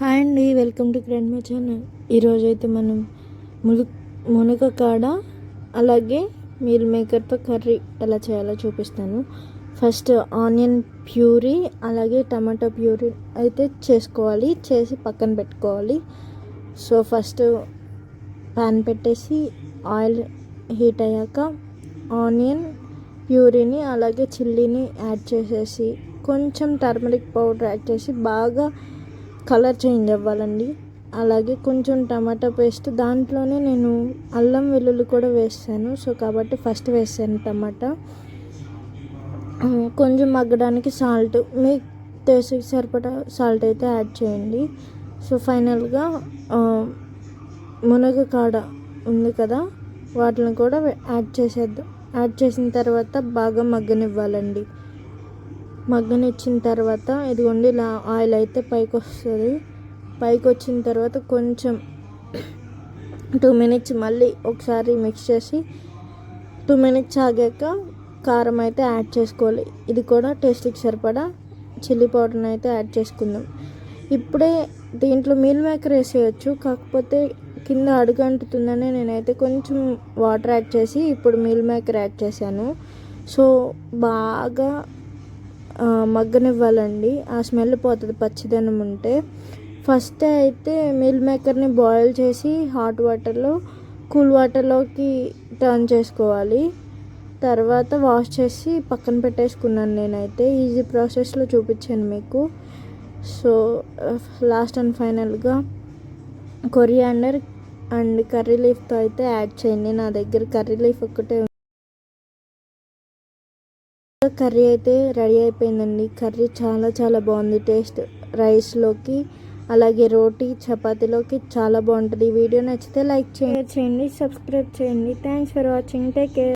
Hi అండి welcome to క్రెండ్ my channel. ఈరోజు అయితే మనం ములు మునగ కాడ అలాగే మీల్ మేకర్తో కర్రీ ఎలా చేయాలో చూపిస్తాను. ఫస్ట్ ఆనియన్ ప్యూరీ అలాగే టమాటా ప్యూరీ అయితే చేసుకోవాలి చేసి పక్కన పెట్టుకోవాలి. సో ఫస్ట్ ప్యాన్ పెట్టేసి ఆయిల్ హీట్ అయ్యాక ఆనియన్ ప్యూరీని అలాగే చిల్లీని యాడ్ చేసేసి కొంచెం టర్మరిక్ పౌడర్ యాడ్ చేసి బాగా కలర్ చేంజ్ అవ్వాలండి. అలాగే కొంచెం టమాటా పేస్ట్ దాంట్లోనే నేను అల్లం వెల్లుల్లి కూడా వేస్తాను. సో కాబట్టి ఫస్ట్ వేసాను టమాటా. కొంచెం మగ్గడానికి సాల్ట్ మీ టేస్ట్కి సరిపడా సాల్ట్ అయితే యాడ్ చేయండి. సో ఫైనల్గా మునగ కాడ ఉంది కదా వాటిని కూడా యాడ్ చేసేద్దాం. యాడ్ చేసిన తర్వాత బాగా మగ్గనివ్వాలండి. మగ్గనిచ్చిన తర్వాత ఇదిగోండి ఇలా ఆయిల్ అయితే పైకి వస్తుంది పైకి వచ్చిన తర్వాత కొంచెం టూ మినిట్స్ మళ్ళీ ఒకసారి మిక్స్ చేసి టూ మినిట్స్ ఆగాక కారం అయితే యాడ్ చేసుకోవాలి. ఇది కూడా టేస్ట్కి సరిపడా చిల్లీ పౌడర్ని అయితే యాడ్ చేసుకుందాం. ఇప్పుడే దీంట్లో మీల్ మేకర్ వేసేయచ్చు. కాకపోతే కింద అడుగంటుతుందని నేనైతే కొంచెం వాటర్ యాడ్ చేసి ఇప్పుడు మీల్ మేకర్ యాడ్ చేశాను. సో బాగా మగ్గనివ్వాలండి. ఆ స్మెల్ పోతుంది పచ్చిదనం ఉంటే. ఫస్ట్ అయితే మిల్ మేకర్ని బాయిల్ చేసి హాట్ వాటర్లో కూల్ వాటర్లోకి టర్న్ చేసుకోవాలి. తర్వాత వాష్ చేసి పక్కన పెట్టేసుకున్నాను నేనైతే. ఈజీ ప్రాసెస్లో చూపించాను మీకు. సో లాస్ట్ అండ్ ఫైనల్గా కొరియాండర్ అండ్ కర్రీ లీఫ్తో అయితే యాడ్ చేయండి. నా దగ్గర కర్రీ లీఫ్ ఒక్కటే కర్రీ అయితే రెడీ అయిపోయిందండి. కర్రీ చాలా చాలా బాగుంది. టేస్ట్ రైస్లోకి అలాగే రోటీ చపాతీలోకి చాలా బాగుంటుంది. ఈ వీడియో నచ్చితే లైక్ చేయండి. చేయండి సబ్స్క్రైబ్ చేయండి. Thanks for watching. Take care.